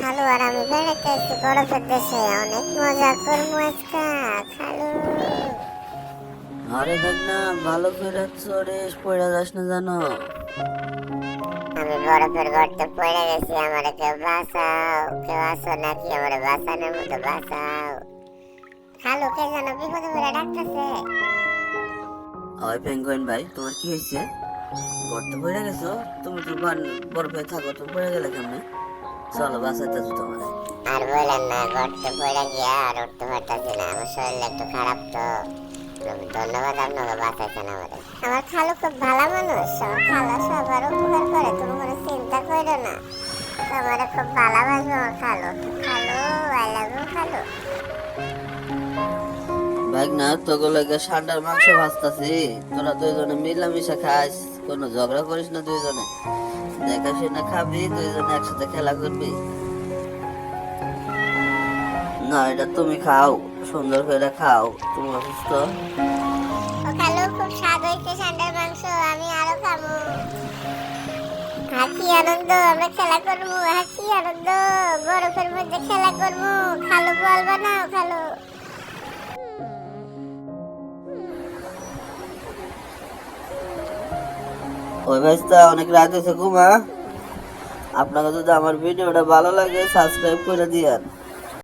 খালু আর আমি বেড়াতে এসেছি বরফের দেশে। অনেক মজা করব আজকা খালু। আরে না ভালো করে চড়িস পড়ে যাস না জানো? আমি বরফের গর্তে পড়ে গেছি আমার কেউ বাঁচাও। কেউ আসো নাকি আমার বাঁচানোর মতো বাঁচাও। খালু কে যেন বিপদে পড়ে ডাকতেছে। ওই পেঙ্গুইন ভাই তোমার কি হয়েছে? গর্তে পড়ে গেছো? তুমি তো বরফে থাকো তো পড়ে গেলে কেমনে? চলো বাঁচাইতেছো তোমার আর বলেন না গর্তে পড়ে গিয়া আর উঠতে পারতেছি না আমার শরীর একটু খারাপ তো। ধন্যবাদ আপনাকে বাঁচাইছেন আমাদের। আমার খালু খুব ভালো মানুষ আমার খালা সবার উপকার করে তুমি কোনো চিন্তা করো না। তোমার খুব ভালোবাসবো আমার খালু। খালু আই লাভ ইউ খালু। ভাই না তোকে লাগে ষান্ডার মাংস ভাজতাছি। তোরা দুইজনে মিলামিশা খাস কোনো ঝগড়া করিস না দুইজনে। দেখা শুনে খাবি, দুইজনে একসাথে খেলা করবি। না, এটা তুমি খাও, সুন্দর করে খাও, তুমি অসুস্থ? খালু খুব স্বাদ হয়েছে সান্ডার মাংস, আমি আরও খাব। হাসি আনন্দ, আমরা খেলা করব হাসি আনন্দ। বরফের মধ্যে খেলা করব, খালু বল বানাও, খালু। ওই ভাইস্তা অনেক রাত হয়েছে, ঘুমা। আপনাকে যদি আমার ভিডিওটা ভালো লাগে সাবস্ক্রাইব করে দিয়েন।